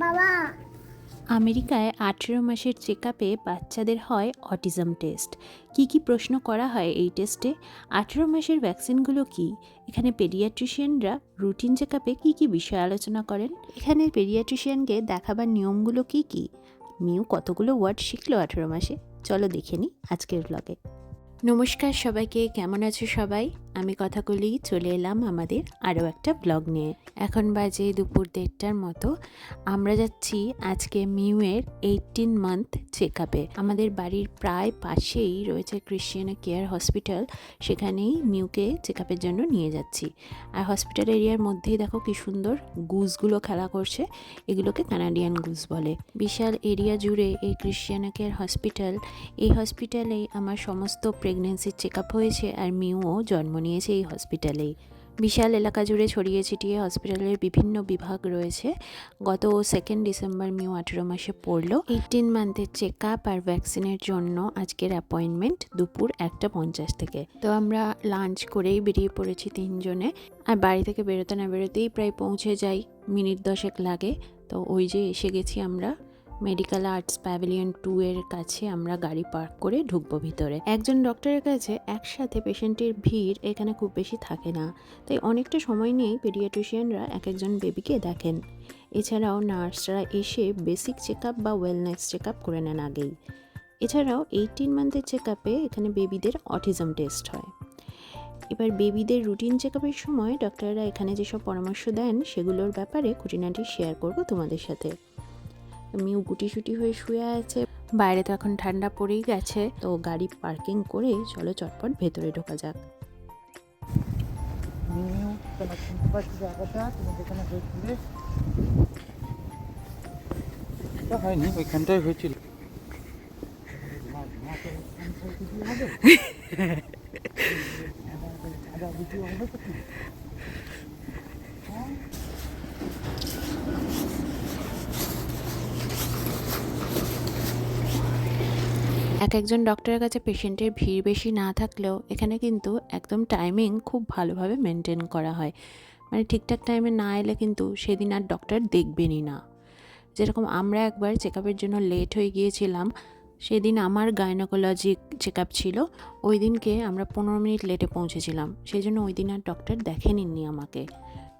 বাবা। আমেরিকায় আঠেরো মাসের চেক আপে বাচ্চাদের হয় অটিজম টেস্ট। কি কি প্রশ্ন করা হয় এই টেস্টে? আঠেরো মাসের ভ্যাকসিনগুলো কি? এখানে পেডিয়াট্রিশিয়ানরা রুটিন চেক আপে কী কী বিষয় আলোচনা করেন? এখানে পেডিয়াট্রিশিয়ানকে দেখাবার নিয়মগুলো কি কি? মিউ কতগুলো ওয়ার্ড শিখলো আঠেরো মাসে? চলো দেখে নিই আজকের ব্লগে নমস্কার সবাইকে কেমন আছো সবাই? আমি কথাগুলি চলে এলাম আমাদের আরও একটা ব্লগ নিয়ে। এখন বাজে দুপুর দেড়টার মতো। আমরা যাচ্ছি আজকে মিউয়ের এইটিন মান্থ চেক আপে আমাদের বাড়ির প্রায় পাশেই রয়েছে ক্রিশ্চিয়ানা কেয়ার হসপিটাল সেখানেই মিউকে চেক আপের জন্য নিয়ে যাচ্ছি। আর হসপিটাল এরিয়ার মধ্যেই দেখো কি সুন্দর গুজগুলো খেলা করছে। এগুলোকে কানাডিয়ান গুজ বলে। বিশাল এরিয়া জুড়ে এই ক্রিশ্চিয়ানা কেয়ার হসপিটাল এই হসপিটালে আমার সমস্ত প্রেগনেন্সির চেক আপ হয়েছে আর মিউও জন্ম নিয়েছে এই হসপিটালেই বিশাল এলাকা জুড়ে ছড়িয়ে ছিটিয়ে হসপিটালের বিভিন্ন বিভাগ রয়েছে। গত সেকেন্ড ডিসেম্বর মিউ আঠেরো মাসে পড়ল। এইটিন মান্থের চেক আপ আর ভ্যাকসিনের জন্য আজকের অ্যাপয়েন্টমেন্ট দুপুর একটা পঞ্চাশ থেকে। তো আমরা লাঞ্চ করেই বেরিয়ে পড়েছি তিনজনে। আর বাড়ি থেকে বেরোতে না বেরোতেই প্রায় পৌঁছে যাই। মিনিট দশেক লাগে। তো ওই যে এসে গেছি আমরা। মেডিকেল আর্টস প্যাভিলিয়ন টু এর কাছে আমরা গাড়ি পার্ক করে ঢুকবো ভিতরে। একজন ডক্টরের কাছে একসাথে পেশেন্টের ভিড় এখানে খুব বেশি থাকে না। তাই অনেকটা সময় নিয়েই পেডিয়াট্রিশিয়ানরা এক একজন বেবিকে দেখেন। এছাড়াও নার্সরা এসে বেসিক চেক আপ বা ওয়েলনেস চেক আপ করে নেন আগেই। এছাড়াও এইটিন মান্থের চেক আপে এখানে বেবিদের অটিজম টেস্ট হয়। এবার বেবিদের রুটিন চেক আপের সময় ডক্টররা এখানে যেসব পরামর্শ দেন, সেগুলোর ব্যাপারে খুঁটিনাটি শেয়ার করব তোমাদের সাথে। মিউ গুটি সুটি হয়ে শুয়ে আছে। বাইরে তো এখন ঠান্ডা পড়েই গেছে তো গাড়ি পার্কিং করে চলো চটপট ভেতরে ঢোকা যাক। হয়নি ওইখানটাই হয়েছিল। এক একজন ডক্টরের কাছে পেশেন্টের ভিড় বেশি না থাকলেও এখানে কিন্তু একদম টাইমিং খুব ভালোভাবে মেনটেন করা হয়। মানে ঠিকঠাক টাইমে না এলে কিন্তু সেদিন আর ডক্টর দেখবেনই না। যেরকম আমরা একবার চেক জন্য লেট হয়ে গিয়েছিলাম, সেদিন আমার গাইনোকোলজি চেক আপ ছিল, ওই দিনকে আমরা পনেরো মিনিট লেটে পৌঁছেছিলাম। সেই জন্য ওই দিন আর ডক্টর দেখেনি আমাকে।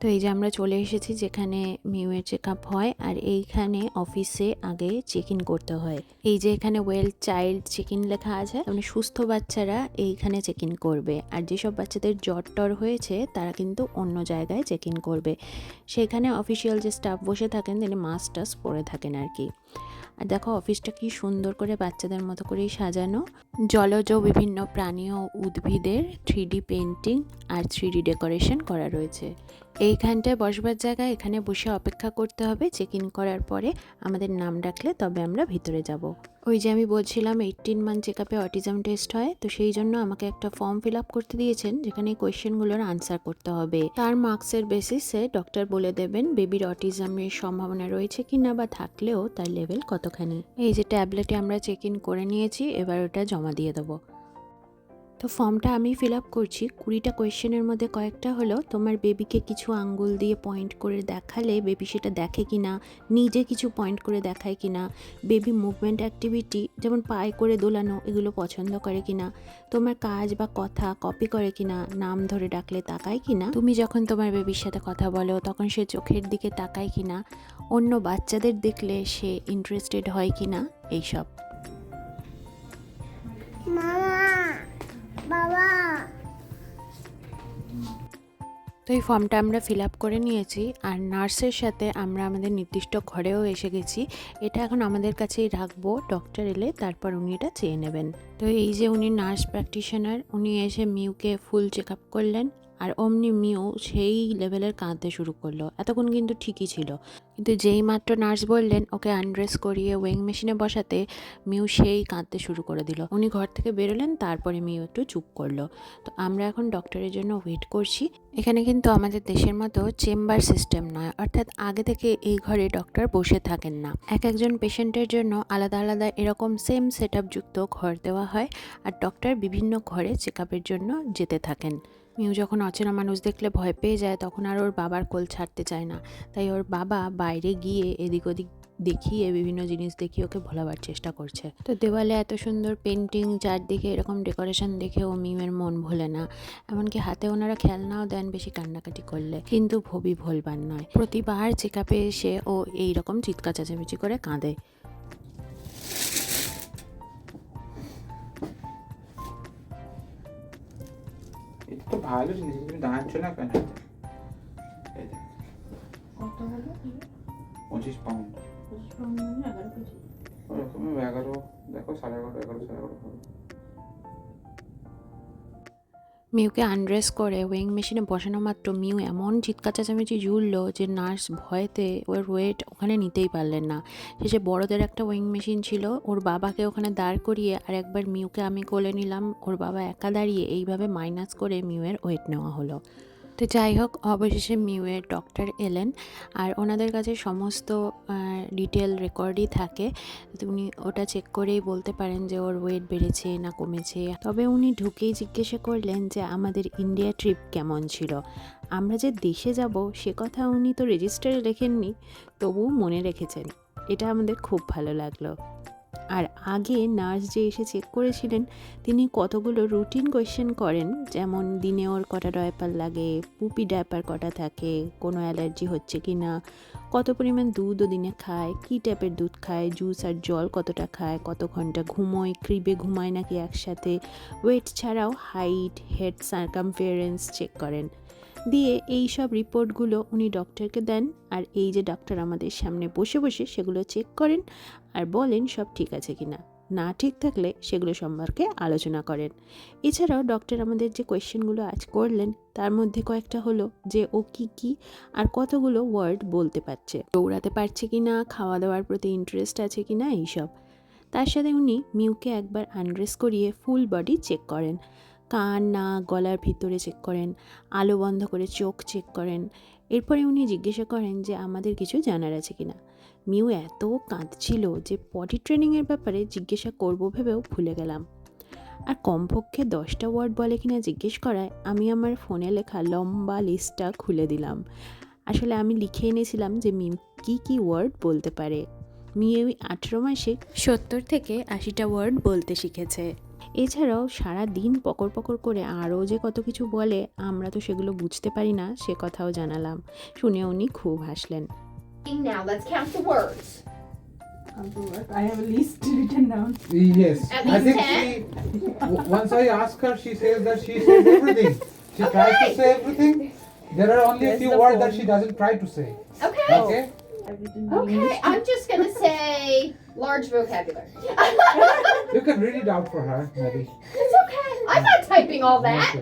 তো এই যে আমরা চলে এসেছি যেখানে মিউয়ের চেক আপ হয় আর এইখানে অফিসে আগে চেক ইন করতে হয়। এই যে এখানে ওয়েল চাইল্ড চেক ইন লেখা আছে মানে সুস্থ বাচ্চারা এইখানে চেক ইন করবে। আর যেসব বাচ্চাদের জ্বর টর হয়েছে, তারা কিন্তু অন্য জায়গায় চেক ইন করবে। সেখানে অফিসিয়াল যে স্টাফ বসে থাকেন, তিনি মাস্ক টাস পরে থাকেন আর কি। আর দেখো অফিসটা কি সুন্দর করে বাচ্চাদের মতো করেই সাজানো। জলজ বিভিন্ন প্রাণী ও উদ্ভিদের থ্রি ডি পেন্টিং আর থ্রি ডি ডেকোরেশন করা রয়েছে। এইখানটায় বসবার জায়গা, এখানে বসে অপেক্ষা করতে হবে চেক ইন করার পরে আমাদের নাম ডাকলে তবে আমরা ভিতরে যাব। ওই যে আমি বলছিলাম এইটিন মান্থ চেক আপে অটিজম টেস্ট হয়, তো সেই জন্য আমাকে একটা ফর্ম ফিল আপ করতে দিয়েছেন, যেখানে কোয়েশ্চেনগুলোর আনসার করতে হবে। তার মার্কসের বেসিসে ডক্টর বলে দেবেন বেবির অটিজমের সম্ভাবনা রয়েছে কি না বা থাকলেও তার লেভেল কতখানি। এই যে ট্যাবলেটে আমরা চেক ইন করে নিয়েছি, এবার ওটা জমা দিয়ে দেবো। তো ফর্মটা আমি ফিল আপ করছি। কুড়িটা কোয়েশ্চেনের মধ্যে কয়েকটা হলো, তোমার বেবিকে কিছু আঙ্গুল দিয়ে পয়েন্ট করে দেখালে বেবি সেটা দেখে কি না নিজে কিছু পয়েন্ট করে দেখায় কি না বেবি মুভমেন্ট অ্যাক্টিভিটি যেমন পায়ে করে দোলানো, এগুলো পছন্দ করে কি না তোমার কাজ বা কথা কপি করে কি না নাম ধরে ডাকলে তাকায় কি না তুমি যখন তোমার বেবির সাথে কথা বলো, তখন সে চোখের দিকে তাকায় কি না অন্য বাচ্চাদের দেখলে সে ইন্টারেস্টেড হয় কি না এইসব। তো এই ফর্মটা আমরা ফিল আপ করে নিয়েছি আর নার্সের সাথে আমরা আমাদের নির্দিষ্ট ঘরেও এসে গেছি। এটা এখন আমাদের কাছেই রাখব ডক্টর এলে তারপর উনি এটা চেয়ে নেবেন। তো এই যে উনি নার্স প্র্যাকটিশনার উনি এসে মিউকে ফুল চেক আপ করলেন। আর অমনি মিউ সেই লেভেলের কাঁদতে শুরু করল। এতক্ষণ কিন্তু ঠিকই ছিল। কিন্তু যেই মাত্র নার্স বললেন, ওকে আনড্রেস করিয়ে ওয়েং মেশিনে বসাতে, মিউ সেই কাঁদতে শুরু করে দিল। উনি ঘর থেকে বেরোলেন, তারপরে মিউ একটু চুপ করল। তো আমরা এখন ডক্টরের জন্য ওয়েট করছি। এখানে কিন্তু আমাদের দেশের মতো চেম্বার সিস্টেম নয়, অর্থাৎ আগে থেকে এই ঘরে ডক্টর বসে থাকেন না। এক একজন পেশেন্টের জন্য আলাদা আলাদা এরকম সেম সেট যুক্ত ঘর দেওয়া হয়, আর ডক্টর বিভিন্ন ঘরে চেক জন্য যেতে থাকেন। মিউ যখন অচেনা মানুষ দেখলে ভয় পেয়ে যায়, তখন আর ওর বাবার কোল ছাড়তে চায় না। তাই ওর বাবা বাইরে গিয়ে এদিক ওদিক দেখিয়ে বিভিন্ন জিনিস দেখিয়ে ওকে ভোলাবার চেষ্টা করছে। তো দেওয়ালে এত সুন্দর পেন্টিং চারদিকে এরকম ডেকোরেশন দেখে ও মিমের মন ভোলে না। এমনকি হাতে ওনারা খেলনাও দেন বেশি কান্নাকাটি করলে। কিন্তু ভবি ভোলবার নয়। প্রতিবার চেক আপে এসে ও এইরকম চিৎকা চেঁচামেচি করে কাঁদে। ভালো জিনিস তুমি দাঁড়াচ্ছ না কেন? পঁচিশ পাউন্ড। ওরকম এগারো দেখো সাড়ে এগারো এগারো সাড়ে এগারো মিউকে আনড্রেস করে ওয়েং মেশিনে বসানো মাত্র মিউ এমন চিৎকার চেঁচামেচি জুড়ল যে নার্স ভয়েতে ওর ওয়েট ওখানে নিতেই পারলেন না। শেষে বড়দের একটা ওয়েং মেশিন ছিল, ওর বাবাকে ওখানে দাঁড় করিয়ে আর একবার মিউকে আমি কোলে নিলাম, ওর বাবা একা দাঁড়িয়ে এইভাবে মাইনাস করে মিউয়ের ওয়েট নেওয়া হলো। তো যাই হোক, অবশেষে মিউয়ের ডক্টর এলেন আর ওনাদের কাছে সমস্ত ডিটেল রেকর্ডই থাকে। উনি ওটা চেক করেই বলতে পারেন যে ওর ওয়েট বেড়েছে না কমেছে। তবে উনি ঢুকেই জিজ্ঞাসা করলেন যে আমাদের ইন্ডিয়া ট্রিপ কেমন ছিল? আমরা যে দেশে যাব, সে কথা উনি তো রেজিস্টারে লেখেননি, তবুও মনে রেখেছেন। এটা আমাদের খুব ভালো লাগল। আর আগে নার্স যে এসে চেক করেছিলেন, তিনি কতগুলো রুটিন কোয়েশ্চেন করেন, যেমন দিনে ওর কটা ডায়পার লাগে, পুপি ডায়পার কটা থাকে, কোনো অ্যালার্জি হচ্ছে কি না কত পরিমাণ দুধ ও দিনে খায়, কী টাইপের দুধ খায় জুস আর জল কতটা খায়, কত ঘণ্টা ঘুমোয় ক্রিবে ঘুমায় নাকি একসাথে ওয়েট ছাড়াও হাইট হেড সার্কামফিয়ারেন্স চেক করেন। দিয়ে এই সব রিপোর্টগুলো উনি ডক্টরকে দেন আর এই যে ডক্টর আমাদের সামনে বসে বসে সেগুলো চেক করেন আর বলেন সব ঠিক আছে কি না না ঠিক থাকলে সেগুলো সম্পর্কে আলোচনা করেন। এছাড়াও ডক্টর আমাদের যে কোয়েশ্চেনগুলো আজ করলেন, তার মধ্যে কয়েকটা হলো যে ও কি কি আর কতগুলো ওয়ার্ড বলতে পারছে, দৌড়াতে পারছে কি না খাওয়া দাওয়ার প্রতি ইন্টারেস্ট আছে কি না এইসব। তার সাথে উনি মিউকে একবার আনড্রেস করিয়ে ফুল বডি চেক করেন। কান না গলার ভিতরে চেক করেন, আলো বন্ধ করে চোখ চেক করেন। এরপরে উনি জিজ্ঞাসা করেন যে আমাদের কিছু জানার আছে কি না মিউ এত কাঁদছিল যে পটি ট্রেনিংয়ের ব্যাপারে জিজ্ঞাসা করব ভেবেও ভুলে গেলাম। আর কমপক্ষে দশটা ওয়ার্ড বলে কিনা জিজ্ঞেস করায় আমি আমার ফোনে লেখা লম্বা লিস্টটা খুলে দিলাম। আসলে আমি লিখে এনেছিলাম যে মিম কী কী ওয়ার্ড বলতে পারে। মিউ আঠেরো মাসে সত্তর থেকে আশিটা ওয়ার্ড বলতে শিখেছে। এছাড়াও সারা দিন পকর পকর করে আরও যে কত কিছু বলে আমরা তো সেগুলো বুঝতে পারি না সে কথাও জানালাম শুনে উনি খুব হাসলেন Now let's count the words. I have a list written down. Yes, At I think ten? she, once I ask her, she says that she says everything. She tries to say everything. There are only a few words that she doesn't try to say. Okay. Okay? Okay, I'm just gonna say large vocabulary. You can read it out for her, maybe. It's okay. I'm not typing all that.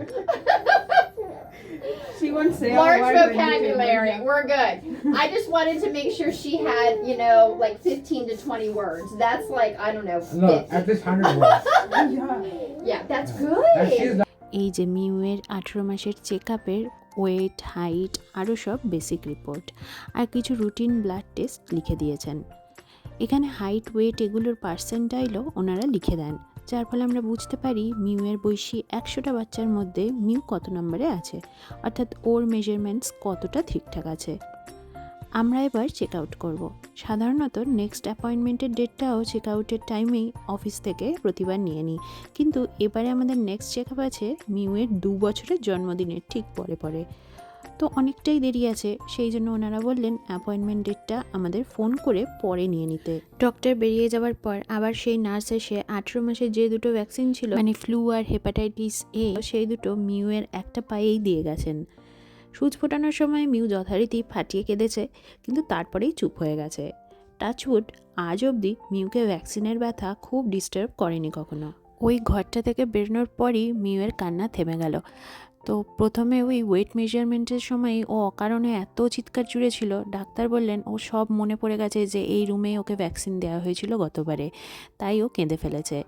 She won't say a Large word when you vocabulary. say We're good. I just wanted to make sure she had, you know, like 15 to 20 words. That's like, I don't know, 50. No, at least 100 words. Yeah. Yeah, that's And she's good. not এই যে মিউয়ের আঠেরো মাসের check আপের weight height আরও সব basic report আর কিছু routine blood test লিখে দিয়েছেন এখানে হাইট ওয়েট এগুলোর পার্সেন্টাইলও ওনারা লিখে দেন, যার ফলে আমরা বুঝতে পারি মিউয়ের বয়সী একশোটা বাচ্চার মধ্যে মিউ কত নম্বরে আছে, অর্থাৎ ওর মেজারমেন্টস কতটা ঠিকঠাক আছে। আমরা এবার চেক আউট করব। সাধারণত নেক্সট অ্যাপয়েন্টমেন্টের ডেটটাও চেক আউটের টাইমেই অফিস থেকে প্রতিবার নিয়ে নিই, কিন্তু এবারে আমাদের নেক্সট চেক আপ আছে মিউয়ের দু বছরের জন্মদিনের ঠিক পরে পরে। তো অনেকটাই দেরি আছে। সেই জন্য ওনারা বললেন অ্যাপয়েন্টমেন্ট ডেটটা আমাদের ফোন করে পরে নিয়ে নিতে। ডক্টর বেরিয়ে যাওয়ার পর আবার সেই নার্স এসে আঠেরো মাসের যে দুটো ভ্যাকসিন ছিল মানে ফ্লু আর হেপাটাইটিস এ সেই দুটো মিউয়ের একটা পায়েই দিয়ে গেছেন। সুচ ফোটানোর সময় মিউ যথারীতি ফাটিয়ে কেঁদেছে কিন্তু তারপরেই চুপ হয়ে গেছে। টাচউড আজ অবধি মিউকে ভ্যাকসিনের ব্যথা খুব ডিস্টার্ব করেনি কখনো। ওই ঘরটা থেকে বেরোনোর পরই মিউয়ের কান্না থেমে গেল। তো প্রথমে ওই ওয়েট মেজারমেন্টের সময় ও অকারণে এত চিৎকার জুড়েছিল ডাক্তার বললেন, ও সব মনে পড়ে গেছে যে এই রুমে ওকে ভ্যাকসিন দেওয়া হয়েছিল গতবারে, তাই ও কেঁদে ফেলেছে।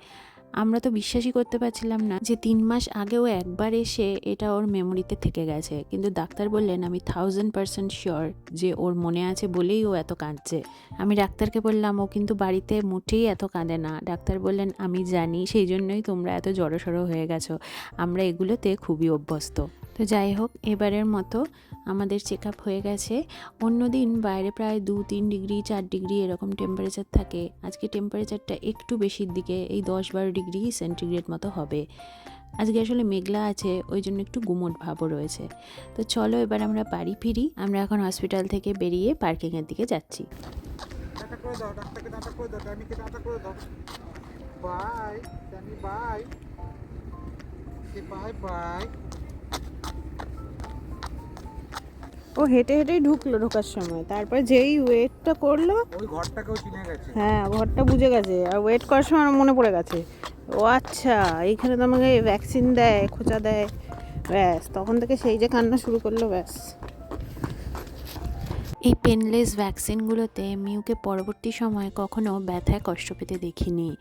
আমরা তো বিশ্বাসই করতে পারছিলাম না যে তিন মাস আগেও একবার এসে এটা ওর মেমোরিতে থেকে গেছে। কিন্তু ডাক্তার বললেন, আমি থাউজেন্ড পার্সেন্ট শিওর যে ওর মনে আছে বলেই ও এত কাঁদছে। আমি ডাক্তারকে বললাম, ও কিন্তু বাড়িতে মোটেই এত কাঁদে না। ডাক্তার বললেন, আমি জানি, সেই জন্যই তোমরা এত জড়সড়ো হয়ে গেছো। আমরা এগুলোতে খুবই অভ্যস্ত। তো যাই হোক, এবারের মতো আমাদের চেক আপ হয়ে গেছে। অন্যদিন বাইরে প্রায় দু তিন ডিগ্রি, চার ডিগ্রি এরকম টেম্পারেচার থাকে। আজকে টেম্পারেচারটা একটু বেশির দিকে, এই দশ বারো ডিগ্রি সেন্টিগ্রেড মতো হবে। আজকে আসলে মেঘলা আছে, ওই জন্য একটু গুমোট ভাবও রয়েছে। তো চলো এবার আমরা বাড়ি ফিরি। আমরা এখন হসপিটাল থেকে বেরিয়ে পার্কিংয়ের দিকে যাচ্ছি। টাটা করে দাও ও হেঁটে হেঁটেই ঢুকলো ঢোকার সময়। তারপর যেই ওয়েটটা করল ওই ঘরটাকেও চিনে গেছে। হ্যাঁ ঘরটা বুঝে গেছে। আর ওয়েট করার সময় আমার মনে পড়ে গেছে ও আচ্ছা এইখানে তো আমাকে ভ্যাকসিন দেয় খোঁচা দেয় ব্যাস। তখন থেকে সেই যে কান্না শুরু করল ব্যাস। এই পেনলেস ভ্যাকসিনগুলোতে মিউকে পরবর্তী সময়ে কখনো ব্যথায় কষ্ট পেতে দেখিনি।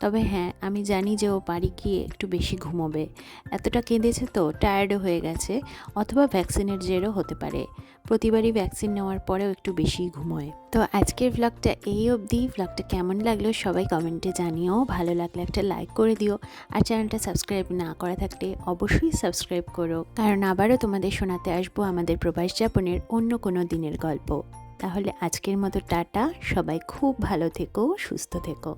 তবে হ্যাঁ আমি জানি যে ও বাড়ি গিয়ে একটু বেশি ঘুমোবে। এতটা কেঁদেছে তো টায়ার্ডও হয়ে গেছে, অথবা ভ্যাকসিনের জেরও হতে পারে। প্রতিবারই ভ্যাকসিন নেওয়ার পরেও একটু বেশি ঘুমোয়। তো আজকের ভ্লগটা এই অবধি। ভ্লগটা কেমন লাগল সবাই কমেন্টে জানিও। ভালো লাগলে একটা লাইক করে দিও। আর চ্যানেলটা সাবস্ক্রাইব না করা থাকলে অবশ্যই সাবস্ক্রাইব করো। কারণ আবারও তোমাদের শোনাতে আসব আমাদের প্রবাস যাপনের অন্য কোনো দিনের গল্প। তাহলে আজকের মতো টাটা। সবাই খুব ভালো থেকো সুস্থ থেকো।